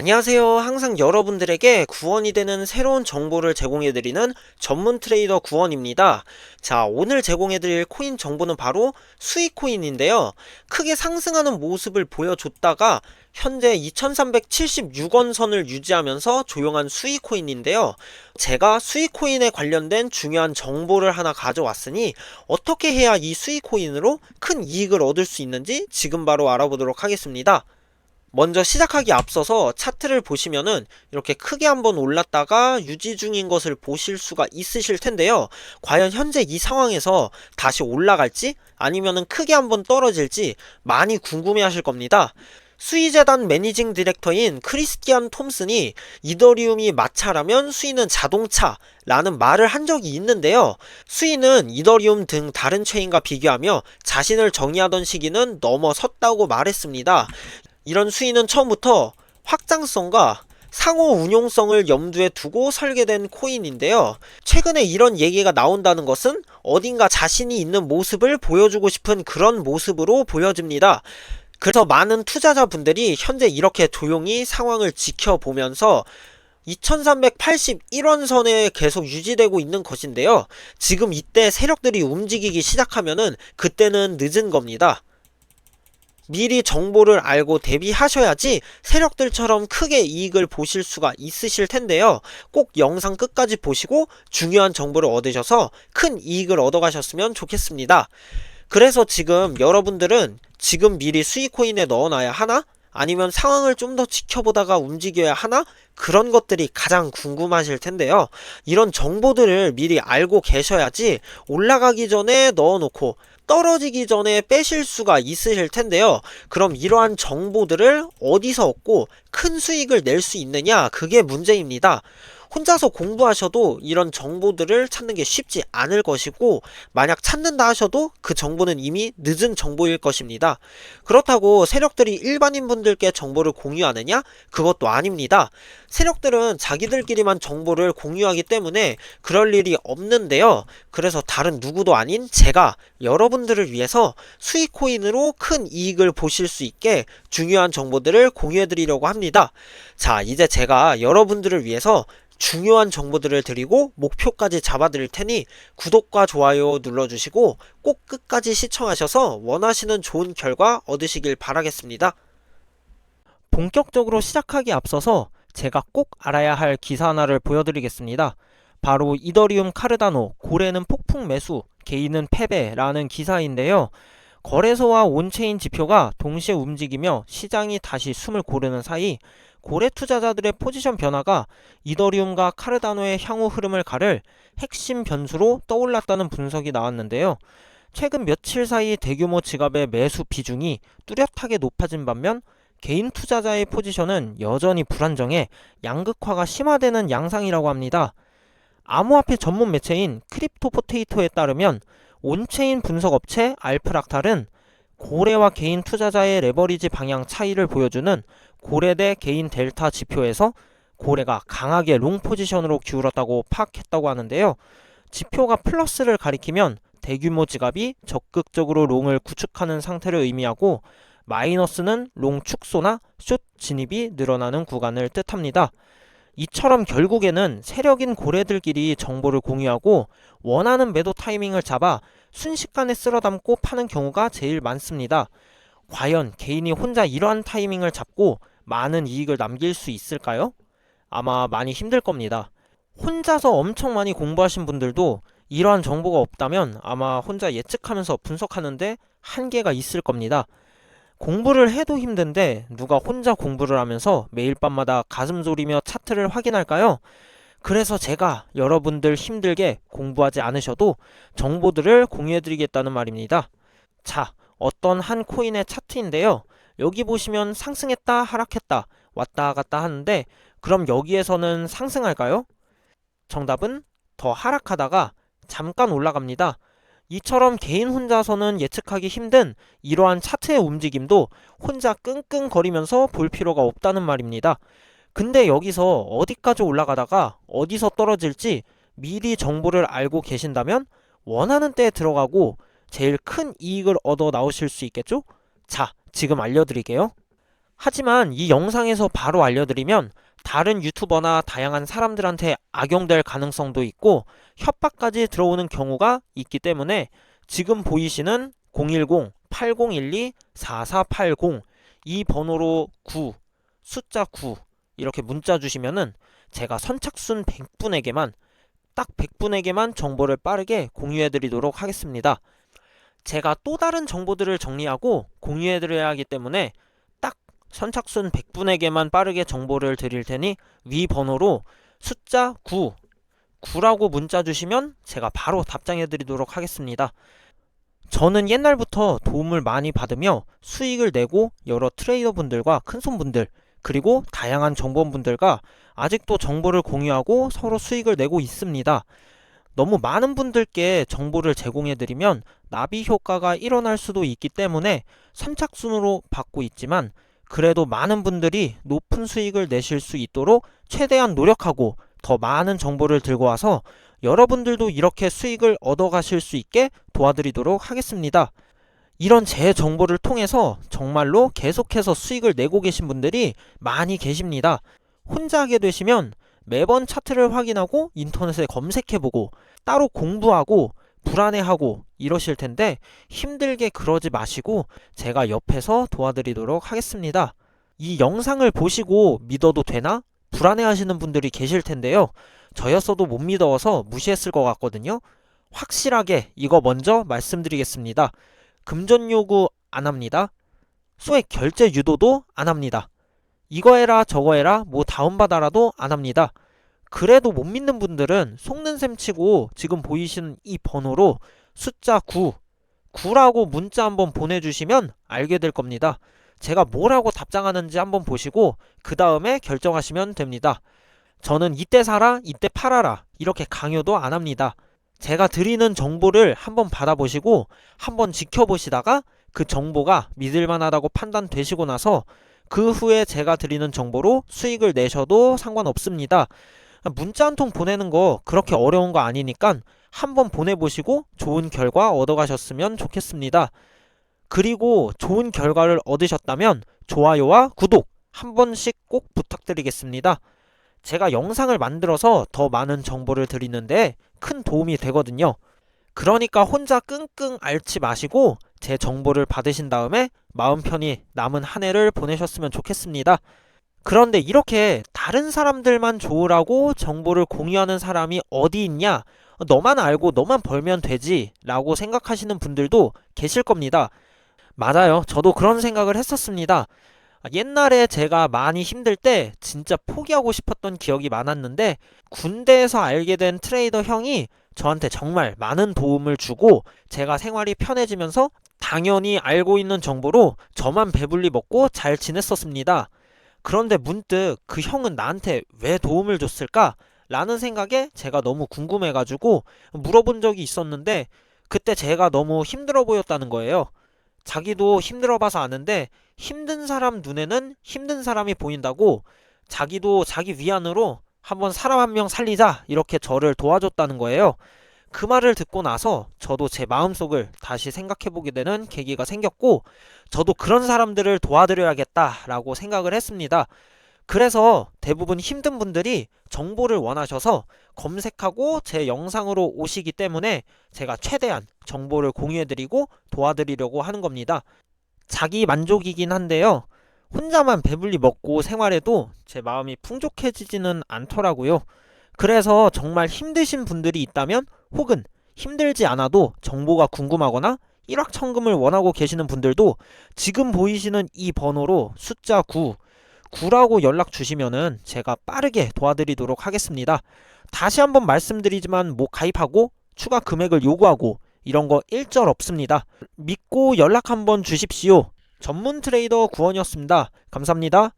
안녕하세요. 항상 여러분들에게 구원이 되는 새로운 정보를 제공해드리는 전문 트레이더 구원입니다. 자, 오늘 제공해드릴 코인 정보는 바로 수익 코인인데요. 크게 상승하는 모습을 보여줬다가 현재 2376원 선을 유지하면서 조용한 수익 코인인데요. 제가 수익 코인에 관련된 중요한 정보를 하나 가져왔으니 어떻게 해야 이 수익 코인으로 큰 이익을 얻을 수 있는지 지금 바로 알아보도록 하겠습니다. 먼저 시작하기 앞서서 차트를 보시면은 이렇게 크게 한번 올랐다가 유지 중인 것을 보실 수가 있으실 텐데요. 과연 현재 이 상황에서 다시 올라갈지 아니면은 크게 한번 떨어질지 많이 궁금해 하실 겁니다. 수의재단 매니징 디렉터인 크리스티안 톰슨이 이더리움이 마차라면 수위는 자동차라는 말을 한 적이 있는데요. 수위는 이더리움 등 다른 체인과 비교하며 자신을 정의하던 시기는 넘어섰다고 말했습니다. 이런 수위는 처음부터 확장성과 상호 운용성을 염두에 두고 설계된 코인인데요. 최근에 이런 얘기가 나온다는 것은 어딘가 자신이 있는 모습을 보여주고 싶은 그런 모습으로 보여집니다. 그래서 많은 투자자분들이 현재 이렇게 조용히 상황을 지켜보면서 2381원 선에 계속 유지되고 있는 것인데요. 지금 이때 세력들이 움직이기 시작하면은 그때는 늦은 겁니다. 미리 정보를 알고 대비하셔야지 세력들처럼 크게 이익을 보실 수가 있으실 텐데요. 꼭 영상 끝까지 보시고 중요한 정보를 얻으셔서 큰 이익을 얻어가셨으면 좋겠습니다. 그래서 지금 여러분들은 지금 미리 수익코인에 넣어놔야 하나? 아니면 상황을 좀 더 지켜보다가 움직여야 하나? 그런 것들이 가장 궁금하실 텐데요. 이런 정보들을 미리 알고 계셔야지 올라가기 전에 넣어놓고 떨어지기 전에 빼실 수가 있으실 텐데요. 그럼 이러한 정보들을 어디서 얻고 큰 수익을 낼 수 있느냐? 그게 문제입니다. 혼자서 공부하셔도 이런 정보들을 찾는 게 쉽지 않을 것이고 만약 찾는다 하셔도 그 정보는 이미 늦은 정보일 것입니다. 그렇다고 세력들이 일반인 분들께 정보를 공유하느냐? 그것도 아닙니다. 세력들은 자기들끼리만 정보를 공유하기 때문에 그럴 일이 없는데요. 그래서 다른 누구도 아닌 제가 여러분들을 위해서 수익 코인으로 큰 이익을 보실 수 있게 중요한 정보들을 공유해 드리려고 합니다. 자, 이제 제가 여러분들을 위해서 중요한 정보들을 드리고 목표까지 잡아드릴 테니 구독과 좋아요 눌러주시고 꼭 끝까지 시청하셔서 원하시는 좋은 결과 얻으시길 바라겠습니다. 본격적으로 시작하기 앞서서 제가 꼭 알아야 할 기사 하나를 보여드리겠습니다. 바로 이더리움 카르다노 고래는 폭풍 매수 개인은 패배라는 기사인데요. 거래소와 온체인 지표가 동시에 움직이며 시장이 다시 숨을 고르는 사이 고래 투자자들의 포지션 변화가 이더리움과 카르다노의 향후 흐름을 가를 핵심 변수로 떠올랐다는 분석이 나왔는데요. 최근 며칠 사이 대규모 지갑의 매수 비중이 뚜렷하게 높아진 반면 개인 투자자의 포지션은 여전히 불안정해 양극화가 심화되는 양상이라고 합니다. 암호화폐 전문 매체인 크립토 포테이토에 따르면 온체인 분석 업체 알프락탈은 고래와 개인 투자자의 레버리지 방향 차이를 보여주는 고래 대 개인 델타 지표에서 고래가 강하게 롱 포지션으로 기울었다고 파악했다고 하는데요. 지표가 플러스를 가리키면 대규모 지갑이 적극적으로 롱을 구축하는 상태를 의미하고 마이너스는 롱 축소나 숏 진입이 늘어나는 구간을 뜻합니다. 이처럼 결국에는 세력인 고래들끼리 정보를 공유하고 원하는 매도 타이밍을 잡아 순식간에 쓸어 담고 파는 경우가 제일 많습니다. 과연 개인이 혼자 이러한 타이밍을 잡고 많은 이익을 남길 수 있을까요? 아마 많이 힘들 겁니다. 혼자서 엄청 많이 공부하신 분들도 이러한 정보가 없다면 아마 혼자 예측하면서 분석하는데 한계가 있을 겁니다. 공부를 해도 힘든데 누가 혼자 공부를 하면서 매일 밤마다 가슴 졸이며 차트를 확인할까요? 그래서 제가 여러분들 힘들게 공부하지 않으셔도 정보들을 공유해드리겠다는 말입니다. 자, 어떤 한 코인의 차트인데요. 여기 보시면 상승했다, 하락했다, 왔다 갔다 하는데 그럼 여기에서는 상승할까요? 정답은 더 하락하다가 잠깐 올라갑니다. 이처럼 개인 혼자서는 예측하기 힘든 이러한 차트의 움직임도 혼자 끙끙거리면서 볼 필요가 없다는 말입니다. 근데 여기서 어디까지 올라가다가 어디서 떨어질지 미리 정보를 알고 계신다면 원하는 때에 들어가고 제일 큰 이익을 얻어 나오실 수 있겠죠? 자, 지금 알려드릴게요. 하지만 이 영상에서 바로 알려드리면 다른 유튜버나 다양한 사람들한테 악용될 가능성도 있고 협박까지 들어오는 경우가 있기 때문에 지금 보이시는 010-8012-4480 이 번호로 9 숫자 9 이렇게 문자 주시면은 제가 선착순 100분에게만 딱 100분에게만 정보를 빠르게 공유해 드리도록 하겠습니다. 제가 또 다른 정보들을 정리하고 공유해 드려야 하기 때문에 딱 선착순 100분에게만 빠르게 정보를 드릴 테니 위 번호로 숫자 9 9라고 문자 주시면 제가 바로 답장해 드리도록 하겠습니다. 저는 옛날부터 도움을 많이 받으며 수익을 내고 여러 트레이더 분들과 큰손분들 그리고 다양한 정보원분들과 아직도 정보를 공유하고 서로 수익을 내고 있습니다. 너무 많은 분들께 정보를 제공해드리면 나비 효과가 일어날 수도 있기 때문에 선착순으로 받고 있지만 그래도 많은 분들이 높은 수익을 내실 수 있도록 최대한 노력하고 더 많은 정보를 들고 와서 여러분들도 이렇게 수익을 얻어 가실 수 있게 도와드리도록 하겠습니다. 이런 제 정보를 통해서 정말로 계속해서 수익을 내고 계신 분들이 많이 계십니다. 혼자 하게 되시면 매번 차트를 확인하고 인터넷에 검색해보고 따로 공부하고 불안해하고 이러실 텐데 힘들게 그러지 마시고 제가 옆에서 도와드리도록 하겠습니다. 이 영상을 보시고 믿어도 되나? 불안해 하시는 분들이 계실 텐데요. 저였어도 못 믿어서 무시했을 것 같거든요. 확실하게 이거 먼저 말씀드리겠습니다. 금전 요구 안 합니다. 소액 결제 유도도 안 합니다. 이거 해라 저거 해라 뭐 다운받아라도 안 합니다. 그래도 못 믿는 분들은 속는 셈 치고 지금 보이시는 이 번호로 숫자 9, 9라고 문자 한번 보내주시면 알게 될 겁니다. 제가 뭐라고 답장하는지 한번 보시고 그 다음에 결정하시면 됩니다. 저는 이때 사라, 이때 팔아라 이렇게 강요도 안 합니다. 제가 드리는 정보를 한번 받아보시고 한번 지켜보시다가 그 정보가 믿을만하다고 판단되시고 나서 그 후에 제가 드리는 정보로 수익을 내셔도 상관없습니다. 문자 한 통 보내는 거 그렇게 어려운 거 아니니까 한번 보내보시고 좋은 결과 얻어가셨으면 좋겠습니다. 그리고 좋은 결과를 얻으셨다면 좋아요와 구독 한 번씩 꼭 부탁드리겠습니다. 제가 영상을 만들어서 더 많은 정보를 드리는데 큰 도움이 되거든요. 그러니까 혼자 끙끙 앓지 마시고 제 정보를 받으신 다음에 마음 편히 남은 한 해를 보내셨으면 좋겠습니다. 그런데 이렇게 다른 사람들만 좋으라고 정보를 공유하는 사람이 어디 있냐? 너만 알고 너만 벌면 되지 라고 생각하시는 분들도 계실 겁니다. 맞아요. 저도 그런 생각을 했었습니다. 옛날에 제가 많이 힘들 때 진짜 포기하고 싶었던 기억이 많았는데 군대에서 알게 된 트레이더 형이 저한테 정말 많은 도움을 주고 제가 생활이 편해지면서 당연히 알고 있는 정보로 저만 배불리 먹고 잘 지냈었습니다. 그런데 문득 그 형은 나한테 왜 도움을 줬을까? 라는 생각에 제가 너무 궁금해가지고 물어본 적이 있었는데 그때 제가 너무 힘들어 보였다는 거예요. 자기도 힘들어 봐서 아는데 힘든 사람 눈에는 힘든 사람이 보인다고 자기도 자기 위안으로 한번 사람 한 명 살리자 이렇게 저를 도와줬다는 거예요. 그 말을 듣고 나서 저도 제 마음속을 다시 생각해보게 되는 계기가 생겼고 저도 그런 사람들을 도와드려야겠다라고 생각을 했습니다. 그래서 대부분 힘든 분들이 정보를 원하셔서 검색하고 제 영상으로 오시기 때문에 제가 최대한 정보를 공유해드리고 도와드리려고 하는 겁니다. 자기 만족이긴 한데요. 혼자만 배불리 먹고 생활해도 제 마음이 풍족해지지는 않더라고요. 그래서 정말 힘드신 분들이 있다면 혹은 힘들지 않아도 정보가 궁금하거나 일확천금을 원하고 계시는 분들도 지금 보이시는 이 번호로 숫자 9, 9라고 연락 주시면은 제가 빠르게 도와드리도록 하겠습니다. 다시 한번 말씀드리지만 뭐 가입하고 추가 금액을 요구하고 이런 거 일절 없습니다. 믿고 연락 한번 주십시오. 전문 트레이더 구원이었습니다. 감사합니다.